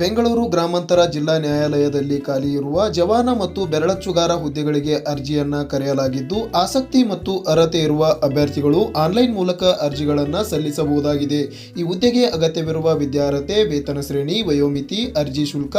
ಬೆಂಗಳೂರು ಗ್ರಾಮಾಂತರ ಜಿಲ್ಲಾ ನ್ಯಾಯಾಲಯದಲ್ಲಿ ಖಾಲಿ ಇರುವ ಜವಾನ ಮತ್ತು ಬೆರಳಚ್ಚುಗಾರ ಹುದ್ದೆಗಳಿಗೆ ಅರ್ಜಿಯನ್ನ ಕರೆಯಲಾಗಿದ್ದು, ಆಸಕ್ತಿ ಮತ್ತು ಅರ್ಹತೆ ಇರುವ ಅಭ್ಯರ್ಥಿಗಳು ಆನ್ಲೈನ್ ಮೂಲಕ ಅರ್ಜಿಗಳನ್ನು ಸಲ್ಲಿಸಬಹುದಾಗಿದೆ. ಈ ಹುದ್ದೆಗೆ ಅಗತ್ಯವಿರುವ ವಿದ್ಯಾರ್ಹತೆ, ವೇತನ ಶ್ರೇಣಿ, ವಯೋಮಿತಿ, ಅರ್ಜಿ ಶುಲ್ಕ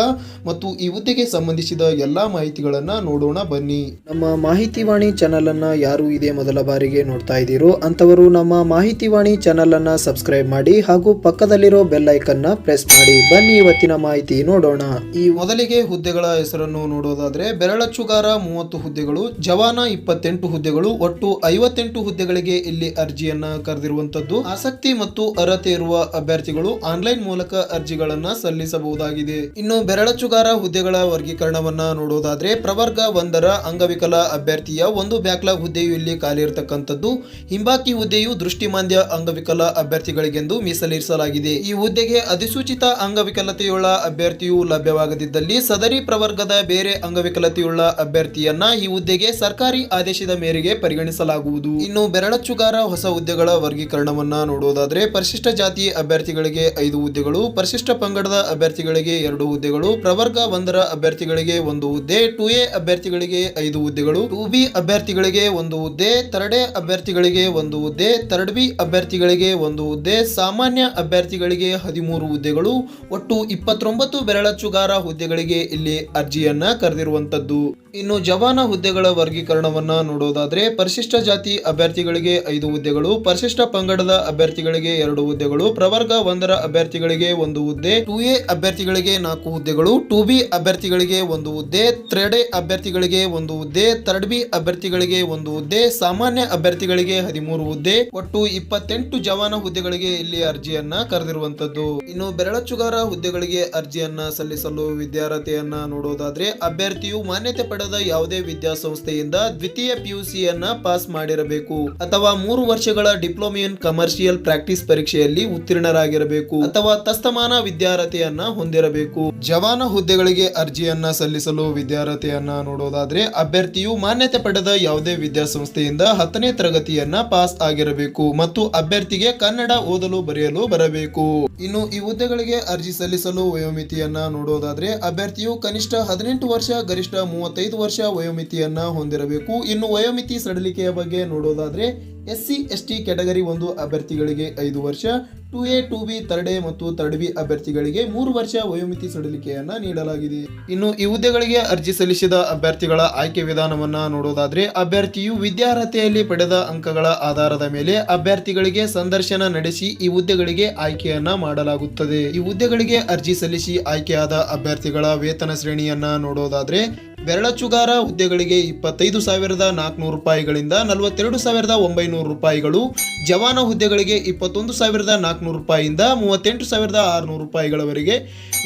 ಮತ್ತು ಈ ಹುದ್ದೆಗೆ ಸಂಬಂಧಿಸಿದ ಎಲ್ಲಾ ಮಾಹಿತಿಗಳನ್ನ ನೋಡೋಣ ಬನ್ನಿ. ನಮ್ಮ ಮಾಹಿತಿ ವಾಣಿ ಚಾನಲ್ ಅನ್ನ ಯಾರು ಇದೇ ಮೊದಲ ಬಾರಿಗೆ ನೋಡ್ತಾ ಇದ್ದೀರೋ ಅಂತವರು ನಮ್ಮ ಮಾಹಿತಿ ವಾಣಿ ಚಾನಲ್ ಅನ್ನ ಸಬ್ಸ್ಕ್ರೈಬ್ ಮಾಡಿ ಹಾಗೂ ಪಕ್ಕದಲ್ಲಿರೋ ಬೆಲ್ ಐಕನ್ನ ಪ್ರೆಸ್ ಮಾಡಿ. ಬನ್ನಿ ಇವತ್ತಿನ ಮಾಹಿತಿ ನೋಡೋಣ. ಈ ಮೊದಲಿಗೆ ಹುದ್ದೆಗಳ ಹೆಸರನ್ನು ನೋಡೋದಾದ್ರೆ ಬೆರಳಚ್ಚುಗಾರ ಮೂವತ್ತು ಹುದ್ದೆಗಳು, ಜವಾನ ಇಪ್ಪತ್ತೆಂಟು ಹುದ್ದೆಗಳು, ಒಟ್ಟು ಐವತ್ತೆಂಟು ಹುದ್ದೆಗಳಿಗೆ ಇಲ್ಲಿ ಅರ್ಜಿಯನ್ನ ಕರೆದಿರುವಂತದ್ದು ಆಸಕ್ತಿ ಮತ್ತು ಅರ್ಹತೆ ಇರುವ ಅಭ್ಯರ್ಥಿಗಳು ಆನ್ಲೈನ್ ಮೂಲಕ ಅರ್ಜಿಗಳನ್ನ ಸಲ್ಲಿಸಬಹುದಾಗಿದೆ. ಇನ್ನು ಬೆರಳಚ್ಚುಗಾರ ಹುದ್ದೆಗಳ ವರ್ಗೀಕರಣವನ್ನ ನೋಡೋದಾದ್ರೆ, ಪ್ರವರ್ಗ ಒಂದರ ಅಂಗವಿಕಲ ಅಭ್ಯರ್ಥಿಯ ಒಂದು ಬ್ಯಾಕ್ಲಾಗ್ ಹುದ್ದೆಯು ಇಲ್ಲಿ ಖಾಲಿ ಇರತಕ್ಕಂಥದ್ದು ಹಿಂಬಾಕಿ ಹುದ್ದೆಯು ದೃಷ್ಟಿಮಾಂದ್ಯ ಅಂಗವಿಕಲ ಅಭ್ಯರ್ಥಿಗಳಿಗೆಂದು ಮೀಸಲಿರಿಸಲಾಗಿದೆ. ಈ ಹುದ್ದೆಗೆ ಅಧಿಸೂಚಿತ ಅಂಗವಿಕಲತೆಯುಳ್ಳ ಅಭ್ಯರ್ಥಿಯು ಲಭ್ಯವಾಗದಿದ್ದಲ್ಲಿ ಸದರಿ ಪ್ರವರ್ಗದ ಬೇರೆ ಅಂಗವಿಕಲತೆಯುಳ್ಳ ಅಭ್ಯರ್ಥಿಯನ್ನ ಈ ಹುದ್ದೆಗೆ ಸರ್ಕಾರಿ ಆದೇಶದ ಮೇರೆಗೆ ಪರಿಗಣಿಸಲಾಗುವುದು. ಇನ್ನು ಬೆರಳಚ್ಚುಗಾರ ಹೊಸ ಹುದ್ದೆಗಳ ವರ್ಗೀಕರಣವನ್ನ ನೋಡೋದಾದ್ರೆ ಪರಿಶಿಷ್ಟ ಜಾತಿ ಅಭ್ಯರ್ಥಿಗಳಿಗೆ ಐದು ಹುದ್ದೆಗಳು, ಪರಿಶಿಷ್ಟ ಪಂಗಡದ ಅಭ್ಯರ್ಥಿಗಳಿಗೆ ಎರಡು ಹುದ್ದೆಗಳು, ಪ್ರವರ್ಗ ಒಂದರ ಅಭ್ಯರ್ಥಿಗಳಿಗೆ ಒಂದು ಹುದ್ದೆ, ಟು ಎ ಅಭ್ಯರ್ಥಿಗಳಿಗೆ ಐದು ಹುದ್ದೆಗಳು, ಟು ಬಿ ಅಭ್ಯರ್ಥಿಗಳಿಗೆ ಒಂದು ಹುದ್ದೆ ತರಡೆ ಅಭ್ಯರ್ಥಿಗಳಿಗೆ ಒಂದು ಹುದ್ದೆ ತರಡ್ ಬಿ ಅಭ್ಯರ್ಥಿಗಳಿಗೆ ಒಂದು ಹುದ್ದೆ, ಸಾಮಾನ್ಯ ಅಭ್ಯರ್ಥಿಗಳಿಗೆ ಹದಿಮೂರು ಹುದ್ದೆಗಳು, ಒಟ್ಟು ಇಪ್ಪತ್ತೊಂಬತ್ತು ಬೆರಳಚ್ಚುಗಾರ ಹುದ್ದೆಗಳಿಗೆ ಇಲ್ಲಿ ಅರ್ಜಿಯನ್ನ ಕರೆದಿರುವಂತದ್ದು. ಇನ್ನು ಜವಾನ ಹುದ್ದೆಗಳ ವರ್ಗೀಕರಣವನ್ನ ನೋಡೋದಾದ್ರೆ, ಪರಿಶಿಷ್ಟ ಜಾತಿ ಅಭ್ಯರ್ಥಿಗಳಿಗೆ ಐದು ಹುದ್ದೆಗಳು, ಪರಿಶಿಷ್ಟ ಪಂಗಡದ ಅಭ್ಯರ್ಥಿಗಳಿಗೆ ಎರಡು ಹುದ್ದೆಗಳು, ಪ್ರವರ್ಗ ಒಂದರ ಅಭ್ಯರ್ಥಿಗಳಿಗೆ ಒಂದು ಹುದ್ದೆ, ಟು ಎ ಅಭ್ಯರ್ಥಿಗಳಿಗೆ ನಾಲ್ಕು ಹುದ್ದೆಗಳು, ಟು ಬಿ ಅಭ್ಯರ್ಥಿಗಳಿಗೆ ಒಂದು ಹುದ್ದೆ ತ್ರೆಡ್ ಎ ಅಭ್ಯರ್ಥಿಗಳಿಗೆ ಒಂದು ಹುದ್ದೆ, ಥರ್ಡ್ ಬಿ ಅಭ್ಯರ್ಥಿಗಳಿಗೆ ಒಂದು ಹುದ್ದೆ, ಸಾಮಾನ್ಯ ಅಭ್ಯರ್ಥಿಗಳಿಗೆ ಹದಿಮೂರು ಹುದ್ದೆ, ಒಟ್ಟು ಇಪ್ಪತ್ತೆಂಟು ಜವಾನ ಹುದ್ದೆಗಳಿಗೆ ಇಲ್ಲಿ ಅರ್ಜಿಯನ್ನ ಕರೆದಿರುವಂತದ್ದು ಇನ್ನು ಬೆರಳಚ್ಚುಗಾರ ಹುದ್ದೆಗಳಿಗೆ ಅರ್ಜಿಯನ್ನ ಸಲ್ಲಿಸಲು ವಿದ್ಯಾರ್ಹತೆಯನ್ನ ನೋಡೋದಾದ್ರೆ, ಅಭ್ಯರ್ಥಿಯು ಮಾನ್ಯತೆ ಪಡೆದ ಯಾವುದೇ ವಿದ್ಯಾಸಂಸ್ಥೆಯಿಂದ ದ್ವಿತೀಯ ಪಿಯುಸಿಯನ್ನ ಪಾಸ್ ಮಾಡಿರಬೇಕು ಅಥವಾ ಮೂರು ವರ್ಷಗಳ ಡಿಪ್ಲೊಮಾ ಇನ್ ಕಮರ್ಷಿಯಲ್ ಪ್ರಾಕ್ಟೀಸ್ ಪರೀಕ್ಷೆಯಲ್ಲಿ ಉತ್ತೀರ್ಣರಾಗಿರಬೇಕು ಅಥವಾ ತಸ್ತಮಾನ ವಿದ್ಯಾರ್ಹತೆಯನ್ನ ಹೊಂದಿರಬೇಕು. ಜವಾನ ಹುದ್ದೆಗಳಿಗೆ ಅರ್ಜಿಯನ್ನ ಸಲ್ಲಿಸಲು ವಿದ್ಯಾರ್ಹತೆಯನ್ನ ನೋಡೋದಾದ್ರೆ ಅಭ್ಯರ್ಥಿಯು ಮಾನ್ಯತೆ ಪಡೆದ ಯಾವುದೇ ವಿದ್ಯಾಸಂಸ್ಥೆಯಿಂದ ಹತ್ತನೇ ತರಗತಿಯನ್ನ ಪಾಸ್ ಆಗಿರಬೇಕು ಮತ್ತು ಅಭ್ಯರ್ಥಿಗೆ ಕನ್ನಡ ಓದಲು ಬರೆಯಲು ಬರಬೇಕು. ಇನ್ನು ಈ ಹುದ್ದೆಗಳಿಗೆ ಅರ್ಜಿ ಸಲ್ಲಿಸಲು ವಯೋಮಿತಿಯನ್ನ ನೋಡೋದಾದ್ರೆ ಅಭ್ಯರ್ಥಿಯು ಕನಿಷ್ಠ ಹದಿನೆಂಟು ವರ್ಷ, ಗರಿಷ್ಠ ಮೂವತ್ತೈದು ವರ್ಷ ವಯೋಮಿತಿಯನ್ನ ಹೊಂದಿರಬೇಕು. ಇನ್ನು ವಯೋಮಿತಿ ಸಡಿಲಿಕೆಯ ಬಗ್ಗೆ ನೋಡೋದಾದ್ರೆ S C S T category ಒಂದು ಅಭ್ಯರ್ಥಿಗಳಿಗೆ ಐದು ವರ್ಷ, two A, two B third A ಮತ್ತು ತರ್ಡ್ ಬಿ ಅಭ್ಯರ್ಥಿಗಳಿಗೆ ಮೂರು ವರ್ಷ ವಯೋಮಿತಿ ಸಡಿಲಿಕೆಯನ್ನ ನೀಡಲಾಗಿದೆ. ಇನ್ನು ಈ ಹುದ್ದೆಗಳಿಗೆ ಅರ್ಜಿ ಸಲ್ಲಿಸಿದ ಅಭ್ಯರ್ಥಿಗಳ ಆಯ್ಕೆ ವಿಧಾನವನ್ನ ನೋಡೋದಾದ್ರೆ ಅಭ್ಯರ್ಥಿಯು ವಿದ್ಯಾರ್ಹತೆಯಲ್ಲಿ ಪಡೆದ ಅಂಕಗಳ ಆಧಾರದ ಮೇಲೆ ಅಭ್ಯರ್ಥಿಗಳಿಗೆ ಸಂದರ್ಶನ ನಡೆಸಿ ಈ ಹುದ್ದೆಗಳಿಗೆ ಆಯ್ಕೆಯನ್ನ ಮಾಡಲಾಗುತ್ತದೆ. ಈ ಹುದ್ದೆಗಳಿಗೆ ಅರ್ಜಿ ಸಲ್ಲಿಸಿ ಆಯ್ಕೆಯಾದ ಅಭ್ಯರ್ಥಿಗಳ ವೇತನ ಶ್ರೇಣಿಯನ್ನ ನೋಡೋದಾದ್ರೆ ಬೆರಳಚ್ಚುಗಾರ ಹುದ್ದೆಗಳಿಗೆ ಇಪ್ಪತ್ತೈದು ಸಾವಿರದ ನಾಲ್ಕುನೂರು ರೂಪಾಯಿಗಳಿಂದ ನಲವತ್ತೆರಡು ಸಾವಿರದ ಒಂಬೈನೂರು ರೂಪಾಯಿಗಳು, ಜವಾನ ಹುದ್ದೆಗಳಿಗೆ ಇಪ್ಪತ್ತೊಂದು ಸಾವಿರದ ನಾಲ್ಕುನೂರು ರೂಪಾಯಿಯಿಂದ ಮೂವತ್ತೆಂಟು ಸಾವಿರದ ಆರುನೂರು ರೂಪಾಯಿಗಳವರೆಗೆ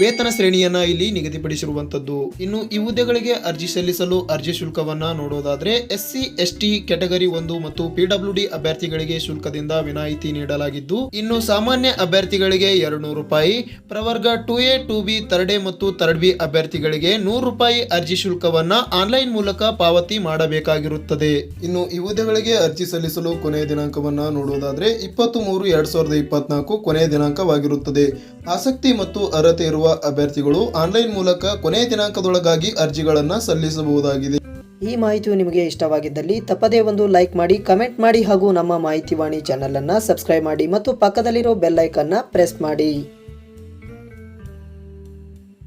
ವೇತನ ಶ್ರೇಣಿಯನ್ನು ಇಲ್ಲಿ ನಿಗದಿಪಡಿಸಿರುವಂತದ್ದು ಇನ್ನು ಈ ಹುದ್ದೆಗಳಿಗೆ ಅರ್ಜಿ ಸಲ್ಲಿಸಲು ಅರ್ಜಿ ಶುಲ್ಕವನ್ನ ನೋಡೋದಾದ್ರೆ S C S T category ಒಂದು ಮತ್ತು ಪಿಡಬ್ಲ್ಯೂ ಡಿ ಅಭ್ಯರ್ಥಿಗಳಿಗೆ ಶುಲ್ಕದಿಂದ ವಿನಾಯಿತಿ ನೀಡಲಾಗಿದ್ದು, ಇನ್ನು ಸಾಮಾನ್ಯ ಅಭ್ಯರ್ಥಿಗಳಿಗೆ ಎರಡುನೂರು ರೂಪಾಯಿ, ಪ್ರವರ್ಗ two A, two B third A ಮತ್ತು ತರ್ಡ್ ಬಿ ಅಭ್ಯರ್ಥಿಗಳಿಗೆ ನೂರು ರೂಪಾಯಿ ಅರ್ಜಿ ಶುಲ್ಕವನ್ನ ಆನ್ಲೈನ್ ಮೂಲಕ ಪಾವತಿ ಮಾಡಬೇಕಾಗಿರುತ್ತದೆ. ಇನ್ನು ಹುದ್ದೆಗಳಿಗೆ ಅರ್ಜಿ ಸಲ್ಲಿಸಲು ಕೊನೆಯ ದಿನಾಂಕವನ್ನು ನೋಡುವುದಾದರೆ ಇಪ್ಪತ್ತು ಮೂರು ಎರಡು ಸಾವಿರದ ಇಪ್ಪತ್ನಾಲ್ಕು ಕೊನೆಯ ದಿನಾಂಕವಾಗಿರುತ್ತದೆ. ಆಸಕ್ತಿ ಮತ್ತು ಅರ್ಹತೆ ಇರುವ ಅಭ್ಯರ್ಥಿಗಳು ಆನ್ಲೈನ್ ಮೂಲಕ ಕೊನೆಯ ದಿನಾಂಕದೊಳಗಾಗಿ ಅರ್ಜಿಗಳನ್ನು ಸಲ್ಲಿಸಬಹುದಾಗಿದೆ. ಈ ಮಾಹಿತಿಯು ನಿಮಗೆ ಇಷ್ಟವಾಗಿದ್ದಲ್ಲಿ ತಪ್ಪದೇ ಒಂದು ಲೈಕ್ ಮಾಡಿ, ಕಮೆಂಟ್ ಮಾಡಿ ಹಾಗೂ ನಮ್ಮ ಮಾಹಿತಿವಾಣಿ ಚಾನಲನ್ನು ಸಬ್ಸ್ಕ್ರೈಬ್ ಮಾಡಿ ಮತ್ತು ಪಕ್ಕದಲ್ಲಿರೋ ಬೆಲ್ ಐಕನ್ನ ಪ್ರೆಸ್ ಮಾಡಿ.